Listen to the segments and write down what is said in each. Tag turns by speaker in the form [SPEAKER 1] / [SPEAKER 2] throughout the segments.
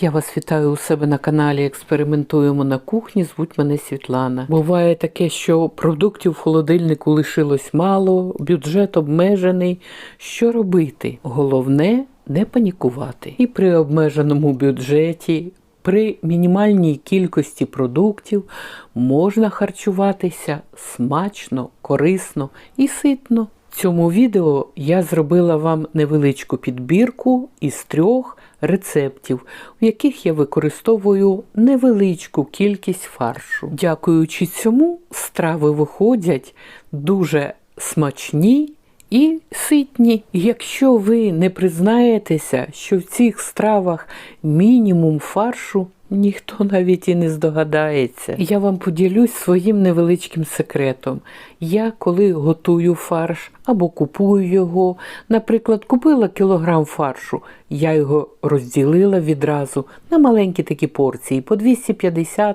[SPEAKER 1] Я вас вітаю у себе на каналі Експериментуємо на кухні. Звуть мене Світлана. Буває таке, що продуктів в холодильнику лишилось мало, бюджет обмежений. Що робити? Головне не панікувати. І при обмеженому бюджеті. При мінімальній кількості продуктів можна харчуватися смачно, корисно і ситно. Цьому відео я зробила вам невеличку підбірку із трьох рецептів, в яких я використовую невеличку кількість фаршу. Дякуючи цьому, страви виходять дуже смачні і ситні. Якщо ви не признаєтеся, що в цих стравах мінімум фаршу, ніхто навіть і не здогадається. Я вам поділюсь своїм невеличким секретом. Я коли готую фарш або купую його, наприклад, купила кілограм фаршу, я його розділила відразу на маленькі такі порції по 250-300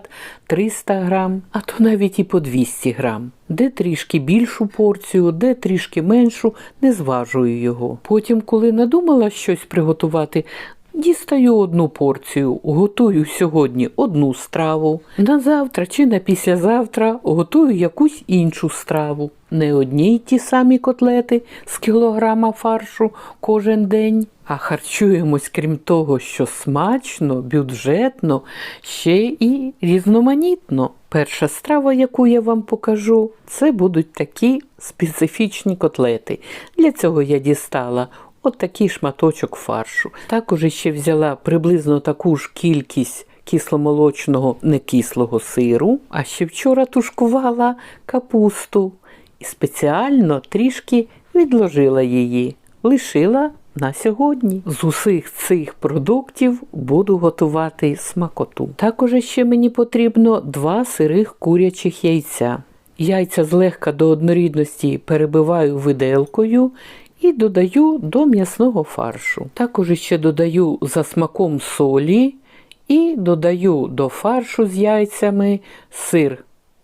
[SPEAKER 1] грам, а то навіть і по 200 грам. Де трішки більшу порцію, де трішки меншу, не зважую його. Потім, коли надумала щось приготувати, Дістаю одну порцію, готую сьогодні одну страву. На завтра чи на післязавтра готую якусь іншу страву. Не одні й ті самі котлети з кілограма фаршу кожен день, а харчуємось, крім того, що смачно, бюджетно, ще і різноманітно. Перша страва, яку я вам покажу, це будуть такі специфічні котлети. Для цього я дістала От такий шматочок фаршу. Також ще взяла приблизно таку ж кількість кисломолочного некислого сиру, а ще вчора тушкувала капусту і спеціально трішки відложила її, лишила на сьогодні. З усіх цих продуктів буду готувати смакоту. Також ще мені потрібно два сирих курячих яйця. Яйця злегка до однорідності перебиваю виделкою і додаю до м'ясного фаршу. Також ще додаю за смаком солі і додаю до фаршу з яйцями сир.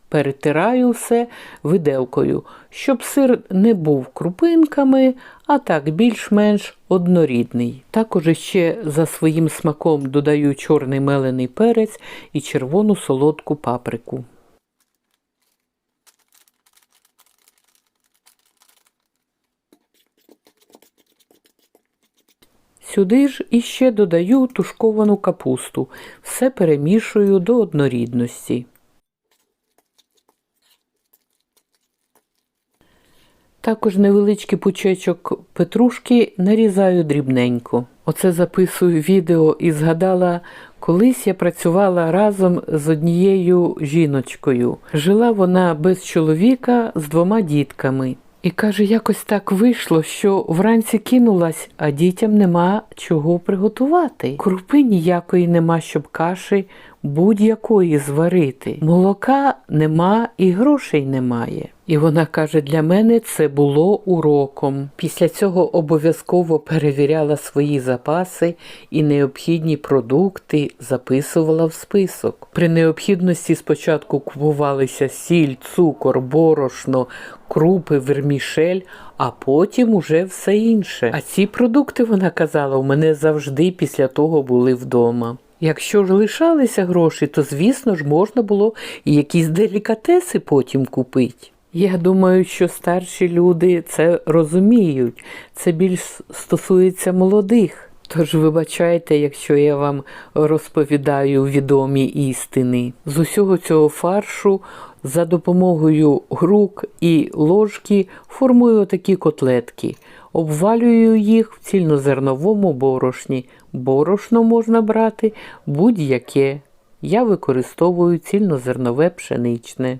[SPEAKER 1] Перетираю все виделкою, щоб сир не був крупинками, а так більш-менш однорідний. Також ще за своїм смаком додаю чорний мелений перець і червону солодку паприку. Сюди ж іще додаю тушковану капусту, все перемішую до однорідності. Також невеличкий пучечок петрушки нарізаю дрібненько. Оце записую відео і згадала, колись я працювала разом з однією жіночкою. Жила вона без чоловіка з двома дітками. І каже, якось так вийшло, що вранці кинулась, а дітям нема чого приготувати. Крупи ніякої нема, щоб каші будь-якої зварити. Молока нема і грошей немає. І вона каже, для мене це було уроком. Після цього обов'язково перевіряла свої запаси і необхідні продукти записувала в список. При необхідності спочатку купувалися сіль, цукор, борошно, крупи, вермішель, а потім уже все інше. А ці продукти, вона казала, у мене завжди після того були вдома. Якщо ж лишалися гроші, то, звісно ж, можна було і якісь делікатеси потім купити. Я думаю, що старші люди це розуміють, це більш стосується молодих. Тож вибачайте, якщо я вам розповідаю відомі істини. З усього цього фаршу за допомогою рук і ложки формую такі котлетки, обвалюю їх в цільнозерновому борошні. Борошно можна брати будь-яке. Я використовую цільнозернове пшеничне.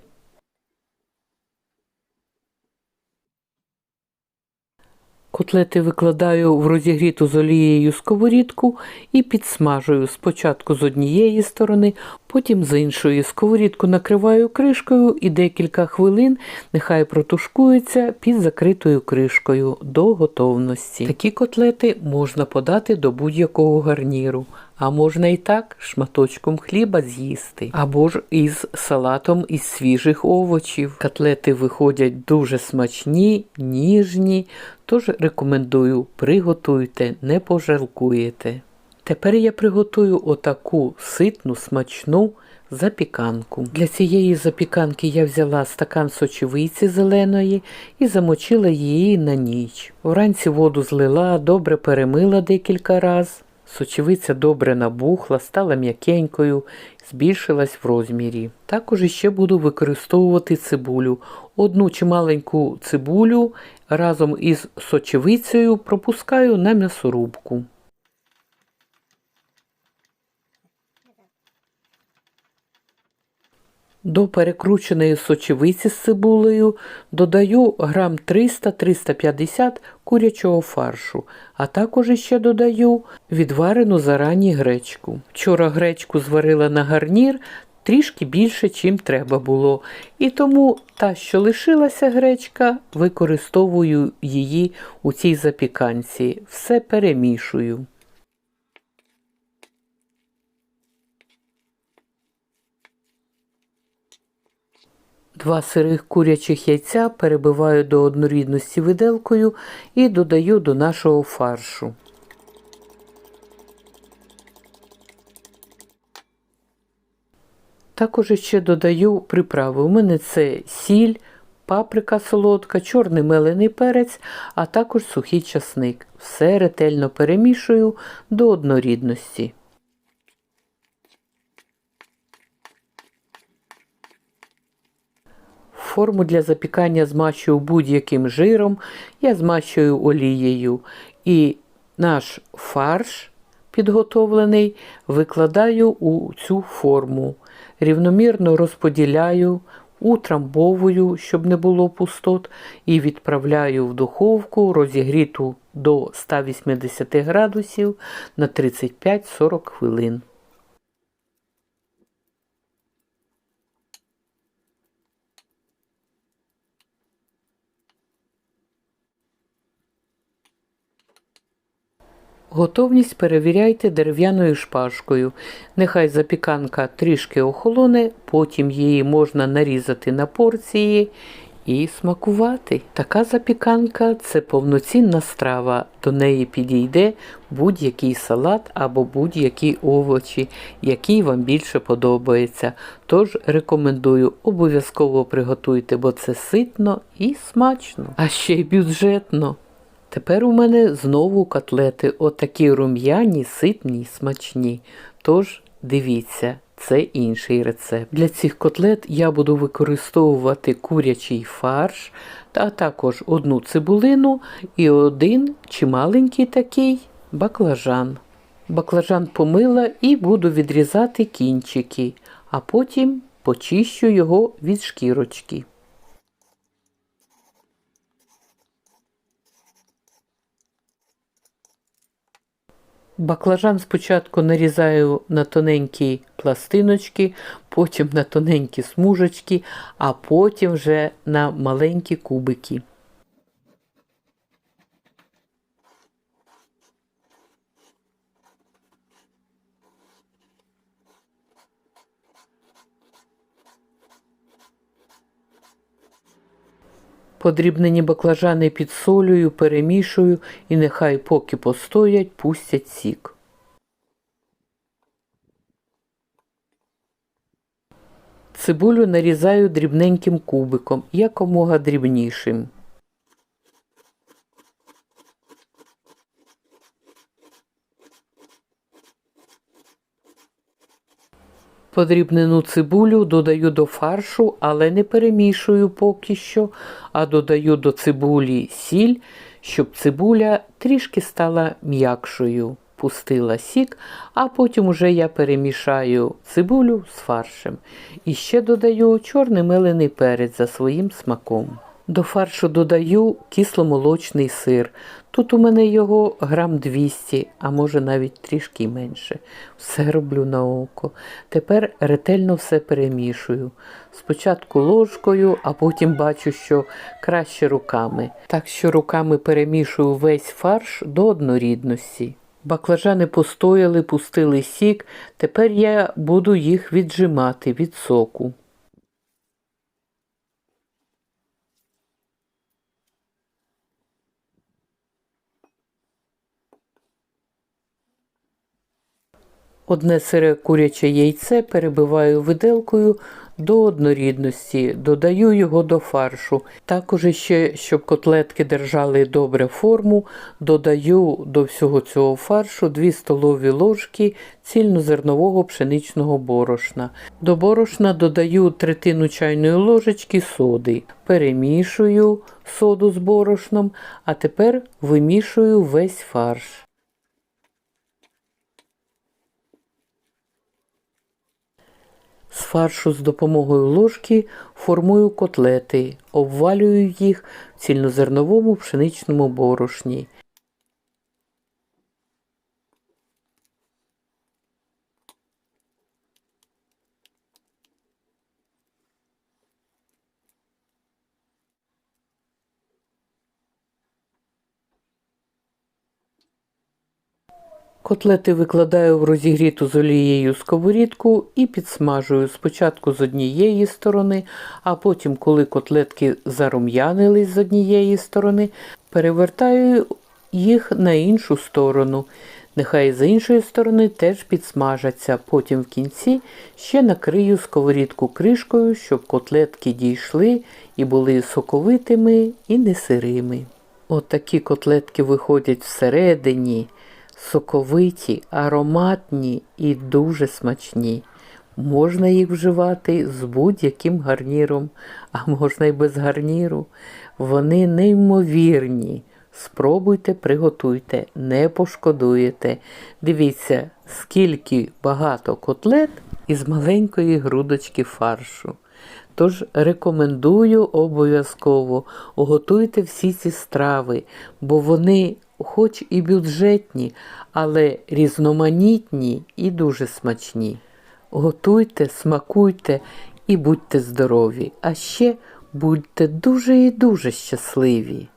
[SPEAKER 1] Котлети викладаю в розігріту з олією сковорідку і підсмажую спочатку з однієї сторони, потім з іншої. Сковорідку накриваю кришкою і декілька хвилин нехай протушкується під закритою кришкою до готовності. Такі котлети можна подати до будь-якого гарніру. А можна і так шматочком хліба з'їсти, або ж із салатом із свіжих овочів. Котлети виходять дуже смачні, ніжні, тож рекомендую, приготуйте, не пожалкуєте. Тепер я приготую отаку ситну, смачну запіканку. Для цієї запіканки я взяла стакан сочевиці зеленої і замочила її на ніч. Вранці воду злила, добре перемила декілька разів. Сочевиця добре набухла, стала м'якенькою, збільшилась в розмірі. Також іще буду використовувати цибулю. Одну чималеньку цибулю разом із сочевицею пропускаю на м'ясорубку. До перекрученої сочевиці з цибулею додаю грам 300-350 курячого фаршу, а також іще додаю відварену зарані гречку. Вчора гречку зварила на гарнір трішки більше, чим треба було, і тому та, що лишилася гречка, використовую її у цій запіканці. Все перемішую. Два сирих курячих яйця перебиваю до однорідності виделкою і додаю до нашого фаршу. Також ще додаю приправи. У мене це сіль, паприка солодка, чорний мелений перець, а також сухий часник. Все ретельно перемішую до однорідності. Форму для запікання змащую будь-яким жиром, я змащую олією і наш фарш підготовлений викладаю у цю форму. Рівномірно розподіляю, утрамбовую, щоб не було пустот, і відправляю в духовку розігріту до 180 градусів на 35-40 хвилин. Готовність перевіряйте дерев'яною шпажкою. Нехай запіканка трішки охолоне, потім її можна нарізати на порції і смакувати. Така запіканка це повноцінна страва. До неї підійде будь-який салат або будь-які овочі, які вам більше подобається. Тож рекомендую обов'язково приготуйте, бо це ситно і смачно, а ще й бюджетно. Тепер у мене знову котлети, отакі рум'яні, ситні, смачні. Тож дивіться, це інший рецепт. Для цих котлет я буду використовувати курячий фарш, а також одну цибулину і один чималенький такий баклажан. Баклажан помила і буду відрізати кінчики, а потім почищу його від шкірочки. Баклажан спочатку нарізаю на тоненькі пластиночки, потім на тоненькі смужечки, а потім вже на маленькі кубики. Подрібнені баклажани підсолюю, перемішую і нехай поки постоять, пустять сік. Цибулю нарізаю дрібненьким кубиком, якомога дрібнішим. Подрібнену цибулю додаю до фаршу, але не перемішую поки що, а додаю до цибулі сіль, щоб цибуля трішки стала м'якшою. Пустила сік, а потім уже я перемішаю цибулю з фаршем. І ще додаю чорний мелений перець за своїм смаком. До фаршу додаю кисломолочний сир. Тут у мене його грам 200, а може навіть трішки менше. Все роблю на око. Тепер ретельно все перемішую. Спочатку ложкою, а потім бачу, що краще руками. Так що руками перемішую весь фарш до однорідності. Баклажани постояли, пустили сік. Тепер я буду їх віджимати від соку. Одне сире куряче яйце перебиваю виделкою до однорідності, додаю його до фаршу. Також ще, щоб котлетки держали добре форму, додаю до всього цього фаршу 2 столові ложки цільнозернового пшеничного борошна. До борошна додаю третину чайної ложечки соди. Перемішую соду з борошном, а тепер вимішую весь фарш. З фаршу з допомогою ложки формую котлети, обвалюю їх в цільнозерновому пшеничному борошні. Котлети викладаю в розігріту з олією сковорідку і підсмажую спочатку з однієї сторони, а потім, коли котлетки зарум'янились з однієї сторони, перевертаю їх на іншу сторону. Нехай з іншої сторони теж підсмажаться. Потім в кінці ще накрию сковорідку кришкою, щоб котлетки дійшли і були соковитими і не сирими. От такі котлетки виходять всередині соковиті, ароматні і дуже смачні. Можна їх вживати з будь-яким гарніром, а можна й без гарніру. Вони неймовірні. Спробуйте, приготуйте, не пошкодуєте. Дивіться, скільки багато котлет із маленької грудочки фаршу. Тож рекомендую обов'язково готуйте всі ці страви, бо вони хоч і бюджетні, але різноманітні і дуже смачні. Готуйте, смакуйте і будьте здорові, а ще будьте дуже і дуже щасливі.